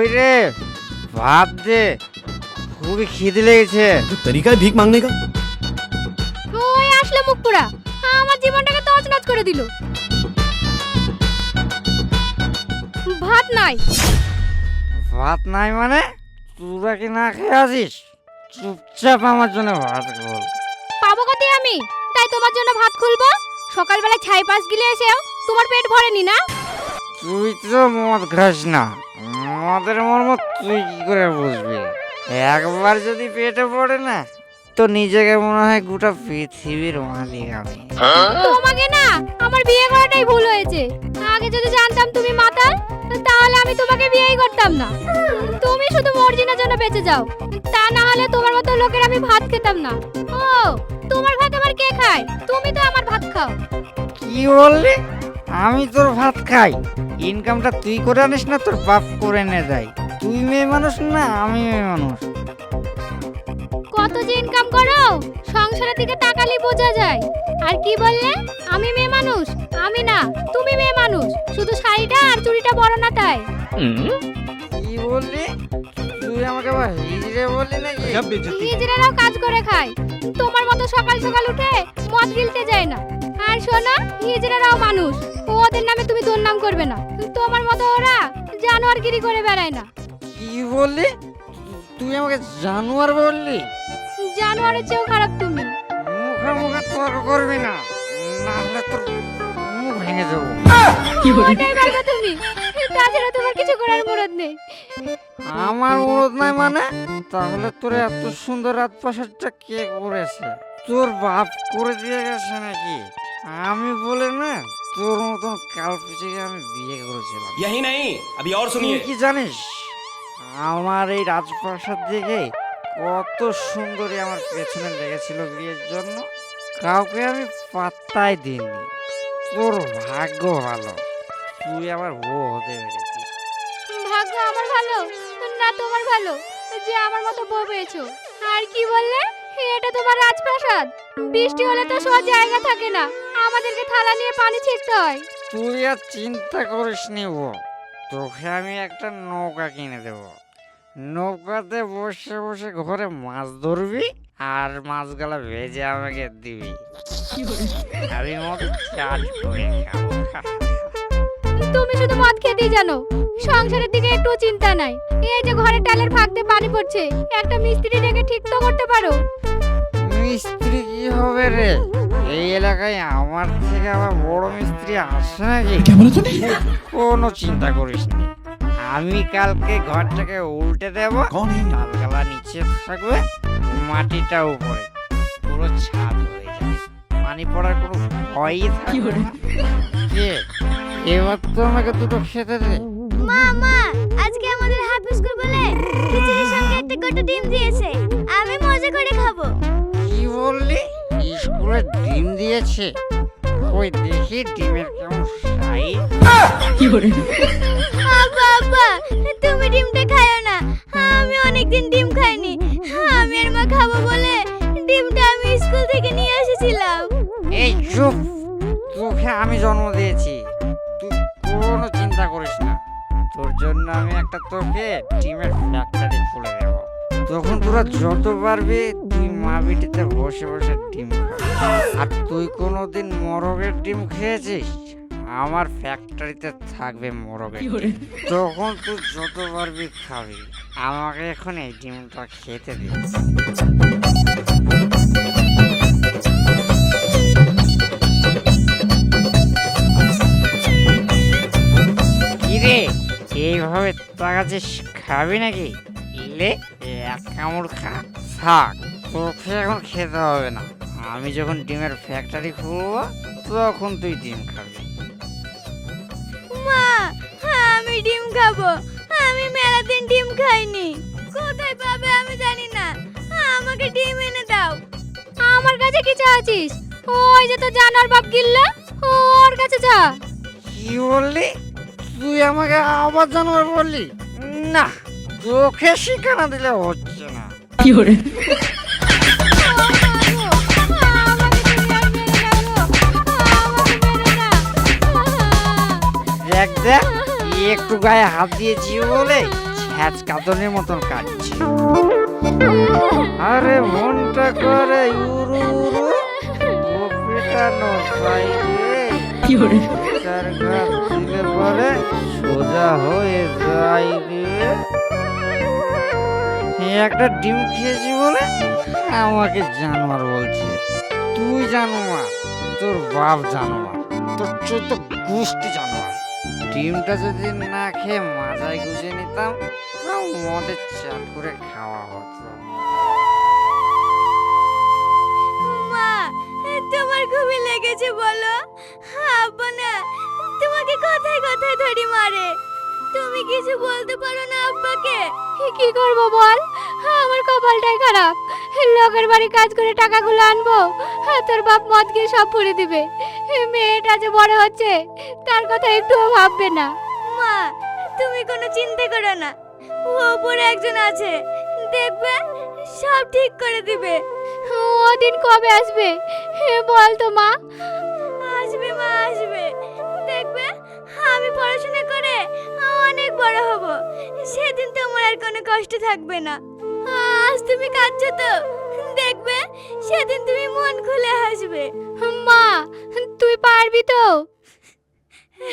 কই রে? ভাত দে খুবই খিদে লেগেছে। তরিকায় ভিক মাংনে কা কই আসলে মুখ পোড়া আমার জীবনটাকে তছনছ করে দিল। ভাত নাই। ভাত নাই মানে? তোরা কি না খেয়ে আসিস? চুপচাপ আমার জন্য ভাত খুল। পাবো কোথায় আমি? তাই তোমার জন্য ভাত খুলবো? সকালবেলা ছাই পাশ গিলে এসেও তোমার পেট ভরেনি না? তুই তো মদ খাস না। মদের মর্ম তুই কি করে বুঝবি? একবার যদি পেটে পড়ে না তো নিজেকে মনে হয় গোটা পৃথিবীর মালিক আমি। তোমাকে না আমার বিয়ে করাটাই ভুল হয়েছে। আগে যদি জানতাম তুমি মাতাল তাহলে আমি তোমাকে বিয়েই করতাম না। তুমি শুধু মর্জিনার জন্য বেঁচে যাও। তা না হলে তোমার মতো লোকের আমি ভাত খেতাম না। ও তোমার ভাত আমার কে খায়? তুমি তো আমার ভাত খাও। কি বললি? আমি তোর ভাত খাই। ইনকামটা তুই করে আনিস না তোর বাপ করে এনে দেয়। তুই মেয়ে মানুষ না আমি মেয়ে মানুষ। কত যে ইনকাম করো সংসারের দিকে তাকালি বোঝা যায়। আর কি বললে? আমি মেয়ে মানুষ আমি না তুমি মেয়ে মানুষ। শুধু শাড়িটা আর চুড়িটা বড় না তাই। কি বললি? তুই আমাকে আবার হিজড়ে বললি নাকি? হিজড়ারাও কাজ করে খায়। তোমার মতো সকাল সকাল উঠে মদ গিলতে যায় না। আর শোনো হিজড়ারাও মানুষ। ওদের নামে তুমি দুর্নাম করবে না। তোমার মতো ওরা জানোয়ার জানোয়ারগিরি করে বেড়ায় না। কি বললি? তুই আমাকে জানোয়ার বললি? জানোয়ারের চেয়েও খারাপ তুমি। মুখে মুখে তর্ক করবি না। না হলে তোর মুখ ভেঙে দেবো ওটাই বলবে তুমি। তাছাড়া তোমার কিছু করার মুরদ নেই। আমার অনুরোধ নাই মানে? তাহলে তোর এত সুন্দর রাত পাশারটা কে করেছে? তোর বাপ করে দিয়ে গেছে নাকি? আমি বলে না? তোর মতন কাল পিছিয়ে আমি বিয়ে করেছিলাম यही नहीं अभी और তুই सुनिए কি জানিস আমার এই রাজপ্রাসাদ দেখে কত সুন্দরী আমার পেছনে লেগেছিল বিয়ের জন্য কাউকে আমি পাত্তাই দিইনি তোর ভাগ্য ভালো তুই আমার বউ হতে পেরেছিস ভাগ্য আমার ভালো না তোমার ভালো যে আমার মতো বউ পেয়েছো আর কি বললে এটা তোমার রাজপ্রাসাদ বৃষ্টি হলে তো সব জায়গা থাকে না আমাদেরকে থালা নিয়ে পানি ছিটতে হয়। তুই আর চিন্তা করিস নি তোকে আমি একটা নৌকা কিনে দেব। নৌকাতে বসে বসে ঘরে মাছ ধরবি আর মাছগুলা ভেজে আমাকে দিবি। আমি মতো চাষ করে খাব। তুমি শুধু মদ খেতেই জানো সংসারের দিকে একটু চিন্তা নাই। এই যে ঘরের টালের ফাঁক দিয়ে পানি পড়ছে একটা মিস্ত্রি রেখে ঠিক তো করতে পারো। মিস্ত্রি কি হবে রে? এই এলাকায় আমার থেকে আবার বড় মিস্ত্রি আসে নাকি? কোনো চিন্তা করিস না। আমি কালকে ঘরটাকে উল্টে দেব কালকালা নিচে থাকবে মাটিটা উপরে। পুরো ছাদ হয়ে যাবে। পানি পড়ার কোনো ভয়ই থাকবে কে? এবার তো আমাকে দুটো খেতে দে। মা মা আজকে আমাদের হাফিজ স্কুল বলে খিচুড়ির সঙ্গে একটা গোটা ডিম দিয়েছে। আমি মজা করে খাব। কি বললি? স্কুলে ডিম দিয়েছে। ওই দেখি ডিমের কেমন সাইজ আব্বা আব্বা তুমি ডিমটা খায়ো না। আমি অনেকদিন ডিম খাইনি। আমি আর মা খাব বলে ডিমটা আমি স্কুল থেকে নিয়ে এসেছিলাম। এই চুপ। তোকে আমি জন্ম দিয়েছি। তুই কোনো চিন্তা করিস না। তোর জন্য আমি একটা তোকে ডিমের ফ্যাক্টরি খুলে দেব। তখন তোরা যত পারবি তুই মা বিটিতে বসে বসে ডিম খাবি আর তুই কোনোদিন মরগের ডিম খেয়েছিস? আমার ফ্যাক্টরিতে থাকবে মরগের ডিম। তখন তুই যত পারবি খাবি। আমাকে এখন এই ডিমটা খেতে দিস কিরে এইভাবে তাকাচ্ছিস খাবি নাকি? লে এক কামড় খা। থাক তোকে এখন খেতে হবে না। আমি যখন ডিমের ফ্যাক্টরি খুলবো তখন তুই ডিম খাবি। মা আমি ডিম খাব। আমি মেলা দিন ডিম খাইনি। কোথায় পাবে আমি জানি না। আমাকে ডিম এনে দাও। আমার কাছে কি চাচ্ছিস? ওই যে তো জানোয়ার বাপ গিল্লা ওর কাছে যা। কি বললি? তুই আমাকে আবার জানোয়ার বললি? না। তোকে শিখানা দিলে হচ্ছে না। মেরো না। দেখ দেখ একটু গায়ে হাত দিয়েছি বলে হ্যাচ কাতনের মতন কাটছে। আরে মনটা করে উরু উরু ও পেটানো বাইরে দিলে পরে সোজা হয়ে রে। এই একটা ডিম খেয়েছি বলে আমাকে জানোয়ার বলছে। তুই জানোয়ার, তোর বাপ জানোয়ার, তোর চোদ্দ গোষ্ঠী জানোয়ার। ডিমটা যদি না খেয়ে মাথায় গুজে নিতাম মদের চাট করে খাওয়া হতো। তোমার খুবই লেগেছে বলো। আব্বা না, তোমাকে কথায় কথায় ধরি মারে। তুমি কিছু বলতে পারো না আব্বাকে? কি করব বল? আমার কপালটাই খারাপ। লোকের বাড়ি কাজ করে টাকাগুলো আনব। আর তোর বাপ মদ গিয়ে সব পুড়ে দিবে। মেয়েটা যে বড় হচ্ছে তার কথা একটুও ভাববে না। মা তুমি কোনো চিন্তা করো না। ওপরে একজন আছে। দেখবে সব ঠিক করে দিবে। ও দিন কবে আসবে? বল তো মা। আসবে মা আসবে। দেখবে আমি পড়াশোনা করে বড় হব। সেদিন তোমার আর কোনো কষ্ট থাকবে না। আজ তুমি কাঁদছো তো। দেখবে সেদিন তুমি মন খুলে হাসবে। মা তুই পারবি তো?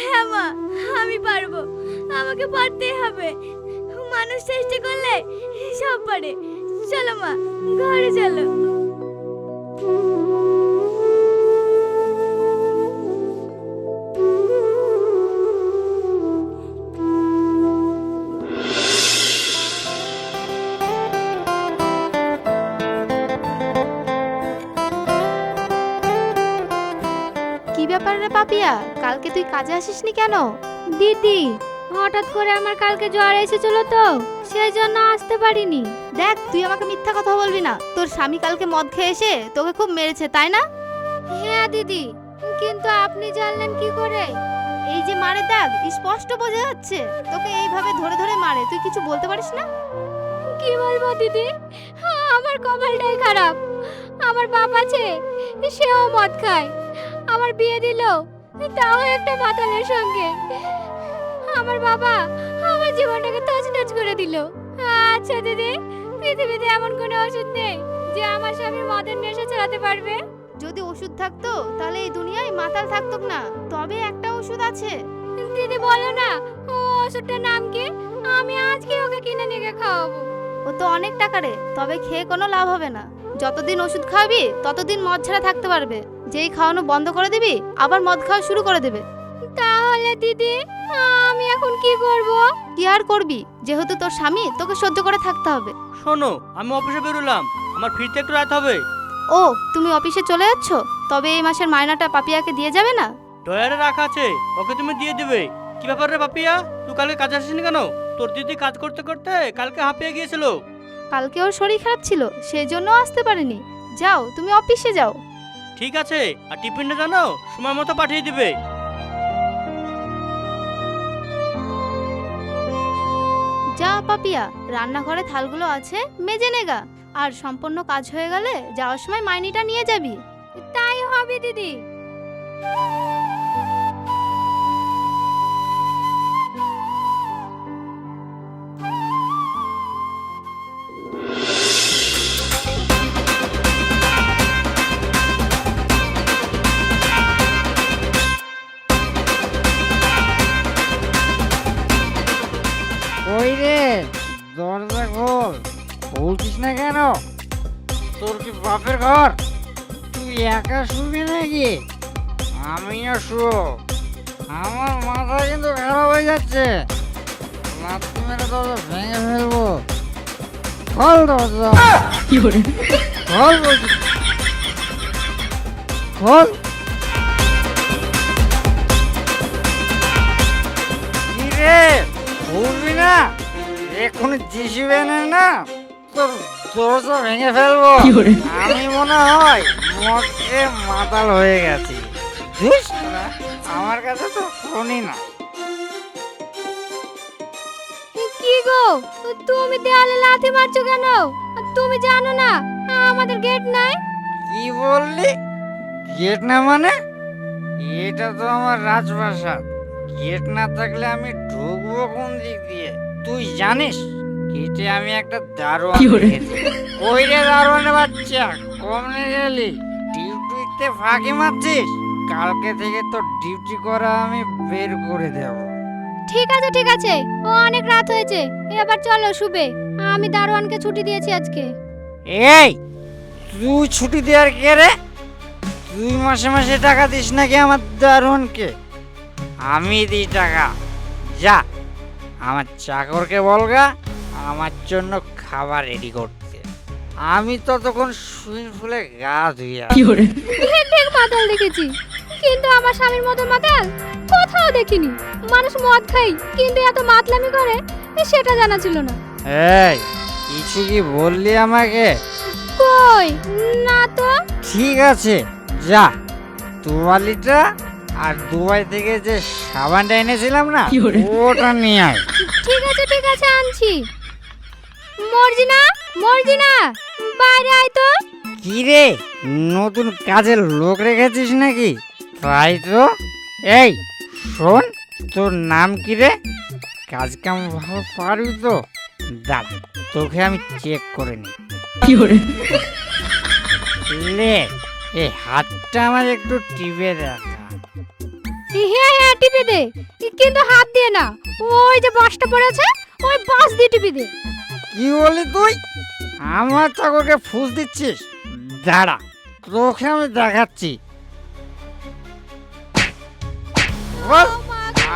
হ্যাঁ মা আমি পারব। আমাকে পারতেই হবে। মানুষ চেষ্টা করলে সব পারে। চলো মা ঘরে চলো। কালকে তুই কাজে আসিসনি কেন? দিদি হঠাৎ করে আমার কালকে জ্বর এসেছিল তো সেই জন্য আসতে পারিনি। দেখ তুই আমাকে মিথ্যা কথা বলবি না। তোর স্বামী কালকে মদ খেয়ে এসে তোকে খুব মেরেছে তাই না? হ্যাঁ দিদি কিন্তু আপনি জানলেন কি করে? এই যে মারে দেখ স্পষ্ট বোঝা যাচ্ছে। তোকে এইভাবে ধরে ধরে মারে তুই কিছু বলতে পারিস না? কি বলব দিদি? আমার কপালটাই খারাপ। আমার বাপ আছে সেও মদ খায়। আমার বিয়ে দিল তাও একটা মাতালের সঙ্গে। আমার বাবা আমার জীবনটাকে তছনছ করে দিল। আচ্ছা দিদি পৃথিবীতে এমন কোনো ওষুধ নেই যে আমার স্বামীর মদের নেশা চালাতে পারবে? যদি ওষুধ থাকতো তাহলে এই দুনিয়ায় মাতাল থাকতো না। তবে একটা ওষুধ আছে। দিদি বলো না ও ওষুধটার নাম কি? আমি আজকে ওকে কিনে নিয়ে খাওয়াবো। ও তো অনেক টাকা রে তবে খেয়ে কোনো লাভ হবে না। যতদিন ওষুধ খাওয়াবি ততদিন মদ ছাড়া থাকতে পারবে। যেই খাওয়ানো বন্ধ করে দিবি আবার মদ খাওয়া শুরু করে দেবে। তাহলে দিদি আমি এখন কি করব? কি আর করবি? যেহেতু তোর স্বামী তোকে সহ্য করে থাকতে হবে। শোনো আমি অফিসে বেরোলাম। আমার ফিরতে একটু রাত হবে। ও তুমি অফিসে চলে যাচ্ছ? তবে এই মাসের মায়নাটা পাপিয়াকে দিয়ে যাবে না? ডয়ারে রাখা আছে ওকে তুমি দিয়ে দেবে। কি ব্যাপার রে পাপিয়া? তুই কালকে কাজে আসিসনি কেন? তোর দিদি কাজ করতে করতে কালকে হাঁপিয়ে গিয়েছিল। কালকে ওর শরীর খারাপ ছিল সেই জন্য আসতে পারেনি। যাও তুমি অফিসে যাও। ঠিক আছে আর টিফিনটা জানো? সময় মতো পাঠিয়ে দিবে। যা পাপিয়া রান্নাঘরে থালগুলো আছে মেজে নেগা আর সম্পূর্ণ কাজ হয়ে গেলে যাওয়ার সময় মাইনিটা নিয়ে যাবি। তাই হবে দিদি। খুলবি না? বেনে তোর দরজা ভেঙে ফেলব। আমি মনে হয় মদকে মাতাল হয়ে গেছি। আমার কাছে তো ফোনই না। কি গো? তুমি দেওয়ালে লাথি মারছো কেন? তুমি জানো না আমাদের গেট নাই। কি বললি? গেট না মানে? এটা তো আমার রাজপ্রাসাদ। গেট না থাকলে আমি ঢুকবো কোন দিক দিয়ে? তুই জানিস ইটে আমি একটা দারোয়ান ওই রে দারোয়ানের বাচ্চা কমনে গেলি? ডিউটিতে ফাঁকি মারছিস? কালকে থেকে তো ডিউটি করা আমি বের করে দেব। ঠিক আছে ঠিক আছে ও অনেক রাত হয়েছে। এবার চলো শুবে। আমি দারোয়ানকে ছুটি দিয়েছি আজকে। এই তুই ছুটি দেওয়ার কে রে? তুই মাসে মাসে টাকা দিস নাকি আমার দারোয়ানকে? আমি দিই টাকা। যা আমার চাকরকে বলগা আমার জন্য খাবার রেডি করতে। আমি ততক্ষণ সুইমিং পুলে গা ধুয়ে আসি। ঠিক মাতাল দেখেছি কিন্তু আমার স্বামীর মতো মাতাল কোথাও দেখিনি। মানুষ মদ খাই কিন্তু এত মাতলামি করে সেটা জানা ছিল না। এই কিছু কি বললি আমাকে? কই? না তো। ঠিক আছে যা। তোয়ালিটা আর দুবাই থেকে যে সাবানটা এনেছিলাম না ওটা নিয়ে আয়। ঠিক আছে ঠিক আছে আনছি। মর্জিনা মর্জিনা বাইরে আয় তো। কি রে নতুন কাজের লোক রেখেছিস নাকি? তাই তো। এই শোন তোর নাম কি রে? কাজ কাম ভালো পারবি তো। দাঁড়া তোকে আমি চেক করে নি লে এই হাতটা আমার একটু টিপে দেখা হ্যাঁ হ্যাঁ টিপে দে। কিন্তু হাত দিয়ে না। ওই যে বাসটা পড়েছে ওই বাস দিয়ে টিপে দে। কি বলি তুই? আমার চাকরকে ফুস দিচ্ছিস? দাঁড়া তোকে আমি দেখাচ্ছি। বল,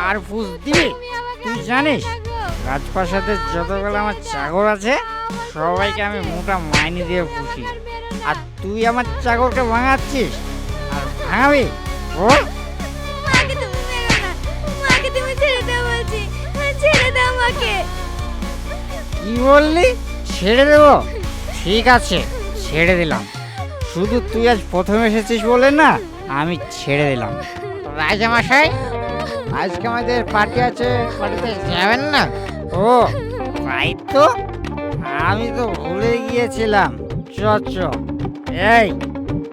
আর ফুস দিবি? তুই জানিস? রাজপ্রাসাদের যতগুলো আমার চাকর আছে সবাইকে আমি মোটা মাইনে দিয়ে পুষি। আর তুই আমার চাকরকে ভাঙাচ্ছিস? আর ভাঙাবি? ও কি বললি? ছেড়ে দেবো? ঠিক আছে ছেড়ে দিলাম। শুধু তুই আজ প্রথম এসেছিস বলে না আমি ছেড়ে দিলাম। রাজামশাই আজকে আমাদের পার্টি আছে পার্টিতে যাবেন না? ও তাই তো আমি তো ভুলে গিয়েছিলাম। চ চ এই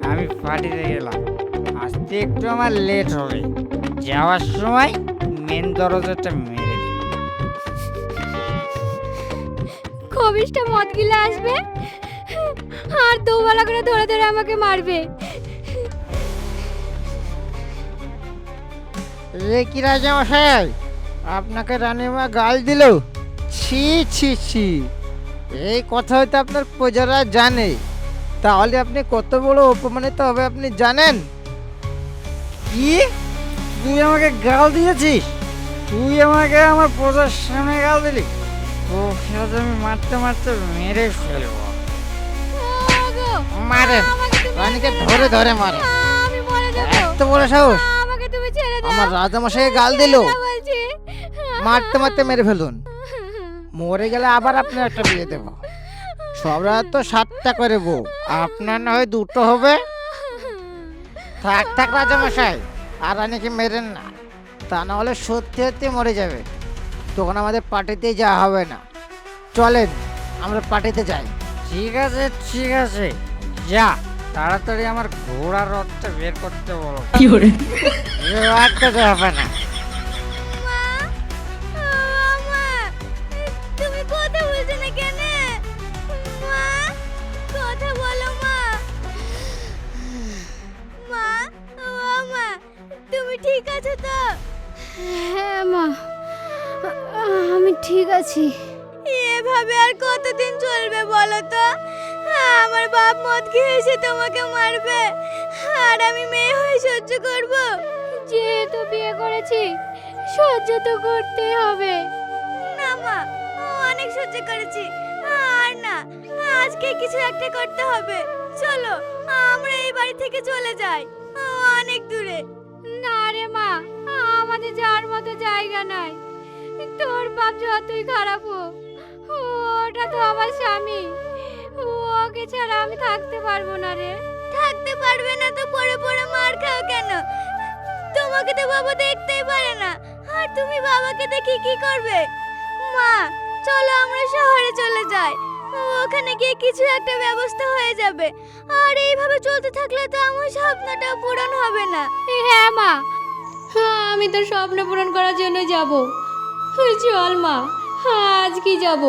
আমি পার্টিতে গেলাম। আসতে একটু আমার লেট হবে। যাওয়ার সময় মেন দরজাটা মেরে খবিসটা মদ গিলে আসবে? আর দুবেলা করে ধরে ধরে আমাকে মারবে। এ কি রাজা মশাই আপনাকে রানীমা গাল দিল? ছি ছি ছি। এই কথা হয়তো আপনার প্রজারা জানে। তাহলে আপনি কত বড় অপমানিত হবে আপনি জানেন? কি? তুই আমাকে গাল দিয়েছিস? তুই আমাকে আমার প্রজার সামনে গাল দিলি? তোকে আজ আমি মারতে মারতে মেরে ফেলব। মারেন রানীকে ধরে ধরে মারে। মরে এত বড় সাহস। আমার রাজামশাই গাল দিল। মারতে মারতে মেরে ফেলুন। মরে গেলে আবার আপনার একটা বিয়ে দেব। সবরা তো সাতটা করে বউ। আপনার না হয় দুটো হবে। থাক থাক রাজামশাই আর রানীকে মেরেন না। তা না হলে সত্যি সত্যি মরে যাবে। তখন আমাদের পার্টিতে যাওয়া হবে না। চলেন আমরা পার্টিতে যাই। ঠিক আছে ঠিক আছে। যা তাড়াতাড়ি আমার ঘোড়ার রথটা বের করতে বলো। কি হবে না। হ্যাঁ মা। আমি ঠিক আছি। এভাবে আর কতদিন চলবে বলো তো? আমার বাপ মদ খেয়ে এসে তোমাকে মারবে। আর আমি মেয়ে হয়ে সহ্য করব। যেহেতু বিয়ে করেছি সহ্য তো করতেই হবে। না মা অনেক সহ্য করেছি। আর না আজকে কিছু একটা করতে হবে। চলো আমরা এই বাড়ি থেকে চলে যাই। অনেক দূরে। আমাদের যাওয়ার মতো জায়গা নাই। তোর বাপ যতই খারাপ হোক ওটা তো আমার স্বামী। ওকে ছাড়া আমি থাকতে পারব না রে। থাকতে পারবে না তো পড়ে পড়ে মার খাও কেন? তোমাকে তো বাবা দেখতেই পারে না। আর তুমি বাবাকে দেখে কি করবে? মা চলো আমরা শহরে চলে যাই। ওখানে গিয়ে কিছু একটা ব্যবস্থা হয়ে যাবে। আর এইভাবে চলতে থাকলে তো আমার স্বপ্নটা পূরণ হবে না। হ্যাঁ মা হ্যাঁ আমি তোর স্বপ্ন পূরণ করার জন্য যাব। চল মা আজ কি যাব?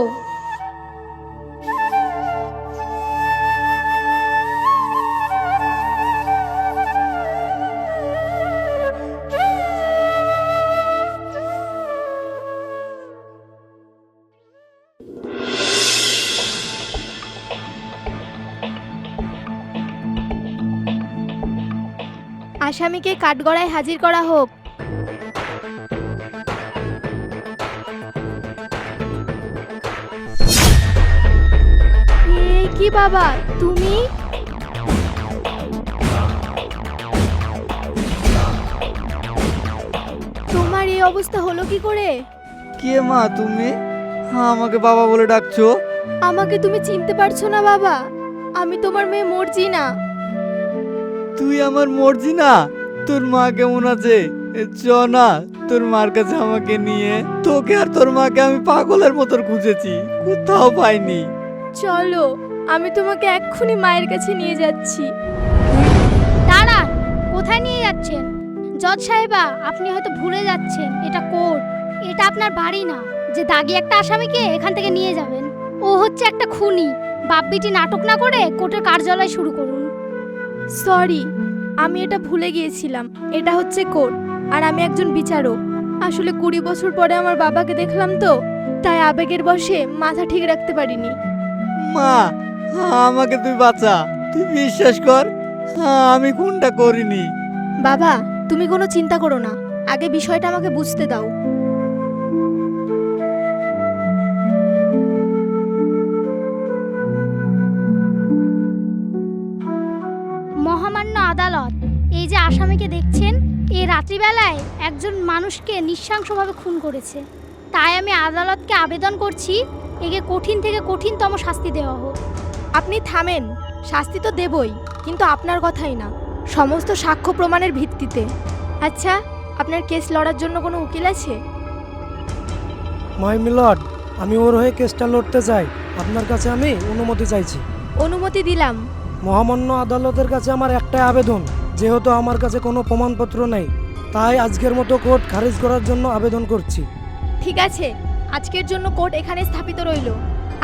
আসামিকে কাঠগড়ায় হাজির করা হোক। কি বাবা তুমি? তোমার এই অবস্থা হলো কি করে? কে মা তুমি? হ্যাঁ আমাকে বাবা বলে ডাকছো। আমাকে তুমি চিনতে পারছ না বাবা। আমি তোমার মেয়ে মর্জি না। তুই আমার মর্জি না? তোর মা কেমন আছে? না, তোর মার কাছে আমাকে নিয়ে। তোকে আর তোর মাকে আমি পাগলের মতন খুঁজেছি। কোথাও পাইনি। চলো, আমি তোমাকে এক্ষুনি মায়ের কাছে নিয়ে যাচ্ছি। দাঁড়ান কোথায় নিয়ে যাচ্ছেন? জজ সাহেবা, আপনি হয়তো ভুলে যাচ্ছেন, এটা কোর্ট। এটা আপনার বাড়ি না। যে দাগি একটা আসামিকে এখান থেকে নিয়ে যাবেন। ও হচ্ছে একটা খুনি। বাপ্পিটি নাটক না করে কোর্টের কার্যালয় শুরু করুন। সরি আমি এটা ভুলে গিয়েছিলাম। এটা হচ্ছে কোর্ট আর আমি একজন বিচারক। আসলে কুড়ি বছর পরে আমার বাবাকে দেখলাম তো তাই আবেগের বসে মাথা ঠিক রাখতে পারিনি। মা আমাকে তুই বাঁচা তুই বিশ্বাস কর আমি কোনটা করিনি। বাবা তুমি কোনো চিন্তা করো না আগে বিষয়টা আমাকে বুঝতে দাও। মহামান্য আদালত। এই যে আসামিকে দেখছেন এই রাত্রিবেলায় একজন মানুষকে নৃশংসভাবে খুন করেছে। তাই আমি আদালতকে আবেদন করছি একে কঠিন থেকে কঠিনতম শাস্তি দেওয়া হোক। আপনি থামেন শাস্তি তো দেবই কিন্তু আপনার কথাই না। সমস্ত সাক্ষ্য প্রমাণের ভিত্তিতে। আচ্ছা আপনার কেস লড়ার জন্য কোনো উকিল আছে? মাই মিলর্ড আমি ওর হয়ে কেসটা লড়তে চাই আপনার কাছে আমি অনুমতি চাইছি। অনুমতি দিলাম। মহামান্য আদালতের কাছে আমার একটাই আবেদন যেহেতু আমার কাছে কোনো প্রমাণপত্র নেই তাই আজকের মতো কোর্ট খারিজ করার জন্য আবেদন করছি। ঠিক আছে আজকের জন্য কোর্ট এখানে স্থাপিত রইল।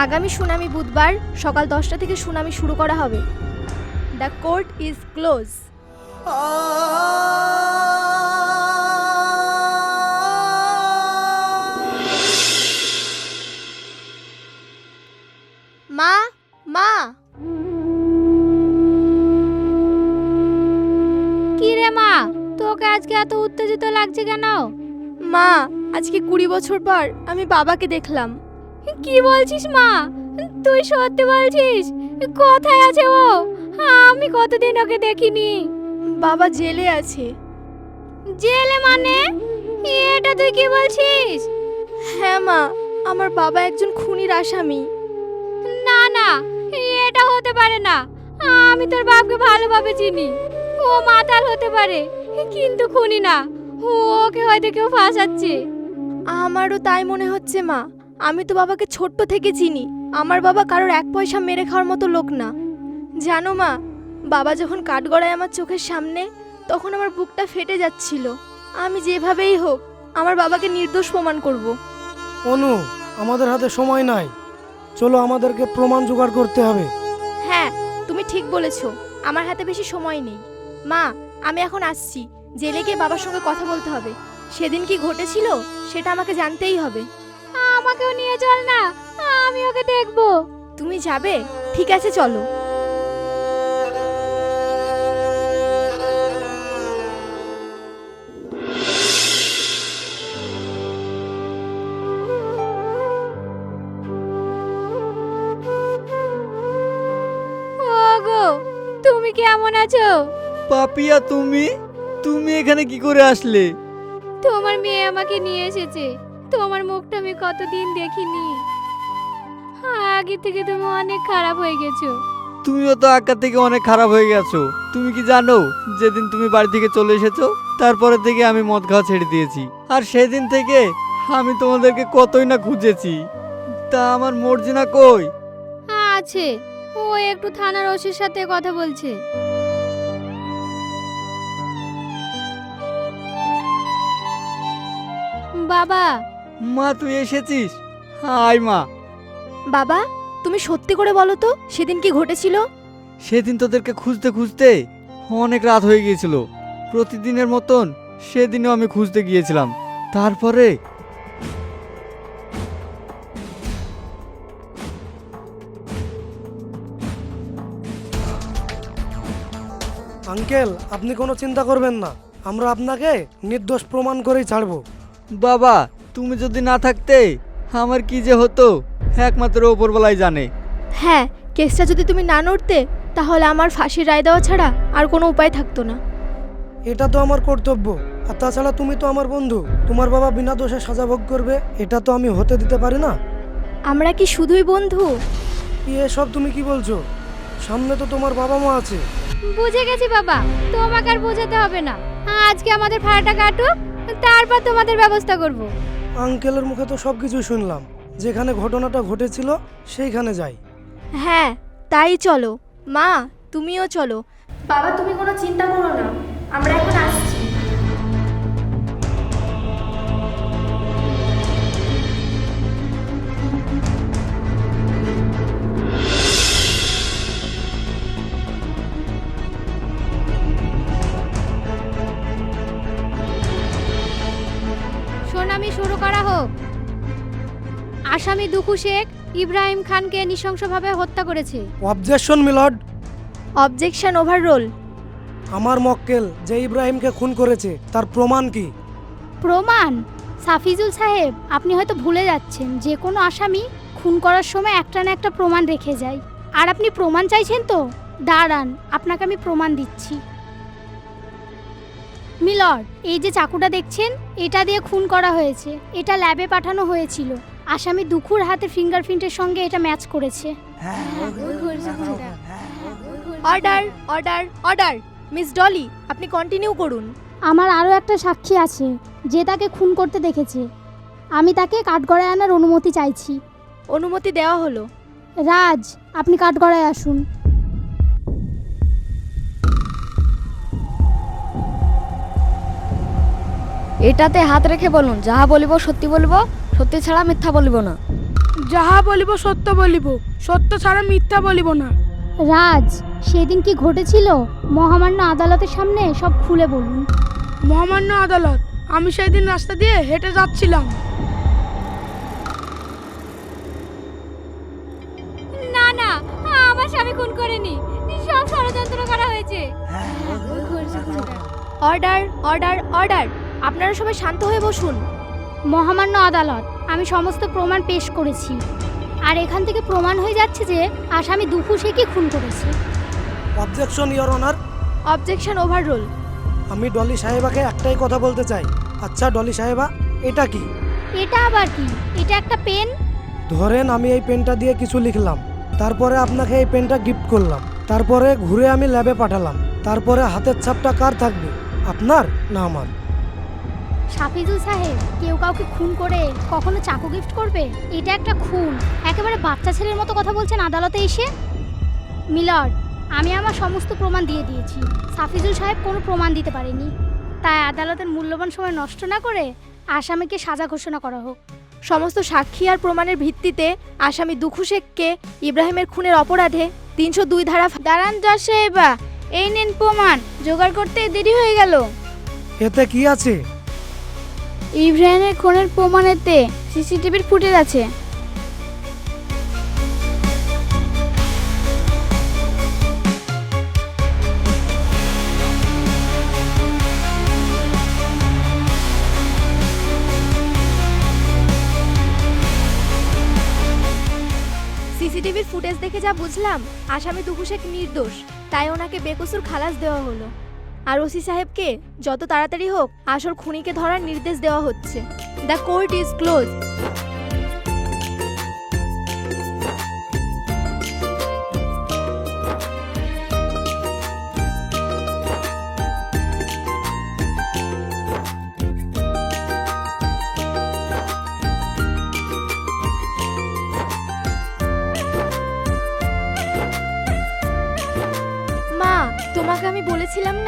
আগামী শুনানি বুধবার সকাল দশটা থেকে শুনানি শুরু করা হবে। দ্য কোর্ট ইজ ক্লোজ এত উত্তেজিত লাগছে কেন? মা আজকে কুড়ি বছর পর আমি বাবাকে দেখলাম। কি বলছিস মা? তুই সত্যি বলছিস? কোথায় আছে ও? আমি কতদিন ওকে দেখিনি। বাবা জেলে আছে। জেলে মানে? এটা তুই কি বলছিস? হ্যাঁ মা আমার বাবা একজন খুনির আসামি। না না এটা হতে পারে না। আমি তোর বাপকে ভালোভাবে চিনি। ও মাতাল হতে পারে। কিন্তু খুনি না। ওকে হয়তো কেউ ফাঁসাচ্ছে। আমারও তাই মনে হচ্ছে মা। আমি তো বাবাকে ছোট্ট থেকে চিনি। আমার বাবা কারোর এক পয়সা মেরে খাওয়ার মতো লোক না। জানো মা বাবা যখন কাঠগড়ায় আমার চোখের সামনে তখন আমার বুকটা ফেটে যাচ্ছিল। আমি যেভাবেই হোক আমার বাবাকে নির্দোষ প্রমাণ করব। অনু আমাদের হাতে সময় নাই। চলো আমাদেরকে প্রমাণ জোগাড় করতে হবে। হ্যাঁ তুমি ঠিক বলেছ। আমার হাতে বেশি সময় নেই। মা আমি এখন আসছি। জেলে গিয়ে বাবার সঙ্গে কথা বলতে হবে। সেদিন কি ঘটেছিল সেটা আমাকে জানতেই হবে। আমাকেও নিয়ে চল না আমি ওকে দেখব। তুমি যাবে? ঠিক আছে চলো। তুমি কেমন আছো? পাপিয়া তুমি? তুমি এখানে কি করে আসলে? তোমার মেয়ে আমাকে নিয়ে এসেছে। তোমার মুখটা আমি কতদিন দেখিনি। আগে থেকে তুমি অনেক খারাপ হয়ে গেছো। তুমিও তো আঁকা থেকে অনেক খারাপ হয়ে গেছো। তুমি কি জানো যেদিন তুমি বাড়ি থেকে চলে এসেছ তারপরে থেকে আমি মদ খাওয়া ছেড়ে দিয়েছি। আর সেদিন থেকে আমি তোমাদেরকে কতই না খুঁজেছি। তা আমার মর্জিনা কই? আছে। ও একটু থানার ওসির সাথে কথা বলছে। বাবা। মা তুই এসেছিস? হাই মা। বাবা তুমি সত্যি করে বলো তো সেদিন কি ঘটেছিল? সেদিন তোদেরকে খুঁজতে খুঁজতে অনেক রাত হয়ে গিয়েছিল। প্রতিদিনের মতন সেদিনও আমি খুঁজতে গিয়েছিলাম। তারপরে আঙ্কেল আপনি কোনো চিন্তা করবেন না। আমরা আপনাকে নির্দোষ প্রমাণ করেই ছাড়বো। বাবা তুমি যদি না থাকতে আমার কি যে হতো? একমাত্র ওপরবেলায় জানে। হ্যাঁ কেসটা যদি তুমি না নড়তে তাহলে আমার ফাঁসির রায় দেওয়া ছাড়া আর কোনো উপায় থাকতো না। এটা তো আমার কর্তব্য আর তাছাড়া তুমি তো আমার বন্ধু। তোমার বাবা বিনা দোষে সাজা ভোগ করবে এটা তো আমি হতে দিতে পারি না। আমরা কি শুধুই বন্ধু? কি এসব তুমি কি বলছো? সামনে তো তোমার বাবা মা আছে। বুঝে গেছি বাবা তোমাকে আর বোঝাতে হবে না। আজকে আমাদের ভাড়াটা কাটুক তারপর তোমাদের ব্যবস্থা করব। আঙ্কেলের মুখে তো সব কিছু শুনলাম। যেখানে ঘটনাটা ঘটেছিল সেইখানে যাই। হ্যাঁ তাই চলো। মা তুমিও চলো। বাবা তুমি কোনো চিন্তা করো না। আমরা এখন আসছি। আসামি দুখু শেখ ইব্রাহিম খানকে নৃশংসভাবে হত্যা করেছে। অবজেকশন মিলড অবজেকশন ওভাররোল আমার মক্কেল যে ইব্রাহিমকে খুন করেছে তার প্রমাণ কি? প্রমাণ? সাফিজুল সাহেব আপনি হয়তো ভুলে যাচ্ছেন যে কোনো আসামি খুন করার সময় একটা না একটা প্রমাণ রেখে যায়। আর আপনি প্রমাণ চাইছেন তো? দাঁড়ান আপনাকে আমি প্রমাণ দিচ্ছি। মিলর্ড এই যে চাকুটা দেখছেন এটা দিয়ে খুন করা হয়েছে। এটা ল্যাবে পাঠানো হয়েছিল। আসামি দুখুর হাতে ফিঙ্গারপ্রিন্টের সঙ্গে এটা ম্যাচ করেছে। Order order order miss Dolly আপনি কন্টিনিউ করুন। আমার আরও একটা সাক্ষী আছে যে তাকে খুন করতে দেখেছে। আমি তাকে কাঠগড়ায় আনার অনুমতি চাইছি। অনুমতি দেওয়া হলো। রাজ আপনি কাঠগড়ায় আসুন। এটাতে হাত রেখে বলুন যাহা বলিব সত্যি বলিব সত্যি ছাড়া মিথ্যা বলিব না। যাহা বলিব সত্য বলিব সত্য ছাড়া মিথ্যা বলিব না। রাজ সেদিন কি ঘটেছিল? মহামান্য আদালতের সামনে সব খুলে বলুন। মহামান্য আদালত আমি সেদিন রাস্তা দিয়ে হেঁটে যাচ্ছিলাম। না না আমার স্বামী খুন করেনি। সব ষড়যন্ত্র করা হয়েছে। Order order order. আপনারা সবাই শান্ত হয়ে বসুন। মহামান্য আদালত আমি সমস্ত প্রমাণ পেশ করেছি। আর এখান থেকে প্রমাণ হয়ে যাচ্ছে যে আসামি দুফু শেখই খুন করেছে। Objection your honour objection overrule আমি ডলি সাহেবাকে একটাই কথা বলতে চাই। আচ্ছা ডলি সাহেবা এটা কি? এটা আবার কি? এটা একটা পেন? ধরেন আমি এই পেনটা দিয়ে কিছু লিখলাম। তারপরে আপনাকে এই পেনটা গিফট করলাম। তারপরে ঘুরে আমি ল্যাবে পাঠালাম। তারপরে হাতের ছাপটা কার থাকবে? আপনার না আমার? সাফিজুল সাহেব কেউ কাউকে খুন করে কখনো চাকু গিফট করবে? এটা একটা খুন। একেবারে বাচ্চা ছেলের মতো কথা বলছেন আদালতে এসে? মিলর্ড আমি আমার সমস্ত প্রমাণ দিয়ে দিয়েছি। সাফিজুল সাহেব কোনো প্রমাণ দিতে পারেনি। তাই আদালতের মূল্যবান সময় নষ্ট না করে আসামিকে সাজা ঘোষণা করা হোক। সমস্ত সাক্ষী আর প্রমাণের ভিত্তিতে আসামি দুখু শেখকে ইব্রাহিমের খুনের অপরাধে তিনশো দুই ধারা দাঁড়ান জজ সাহেবা এই নিন প্রমাণ। জোগাড় করতে দেরি হয়ে গেল। এতে কি আছে? ইব্রাহিমের খুনের প্রমাণেতে সিসিটিভির ফুটেজ আছে। সিসিটিভির ফুটেজ দেখে যা বুঝলাম, আসামি শেখ নির্দোষ, তাই ওনাকে বেকসুর খালাস দেওয়া হলো। আর ওসি সাহেবকে যত তাড়াতাড়ি হোক আসল খুনিকে ধরার নির্দেশ দেওয়া হচ্ছে। দ্য কোর্ট ইজ ক্লোজ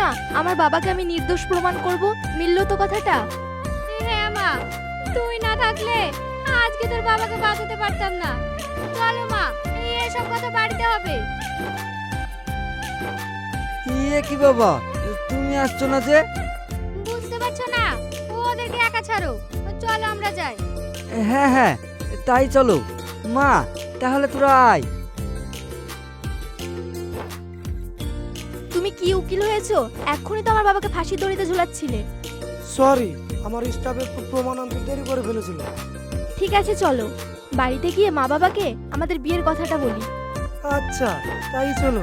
না আমার বাবাকে আমি নির্দোষ প্রমাণ করব? মিললো তো কথাটা? হ্যাঁ মা তুই না থাকলে আজকে তোর বাবাকে বাঁচাতে পারতাম না। চলো মা এই এসব কথা বাড়িতে হবে। ইয়ে কি বাবা তুমি আসছো না যে? বুঝতে পারছ না ও ওদেরকে একা ছাড়ো। চলো আমরা যাই। হ্যাঁ হ্যাঁ তাই চলো। মা তাহলে তোরা আয়। কি উকিল হয়েছো? এক্ষুনি তো আমার বাবাকে ফাঁসির দড়িতে ঝুলাচ্ছিলে। সরি আমার স্টাফ একটু প্রমাণ আনতে দেরি করে ফেলেছিল। ঠিক আছে চলো। বাড়িতে গিয়ে মা বাবাকে আমাদের বিয়ের কথাটা বলি। আচ্ছা তাই চলো।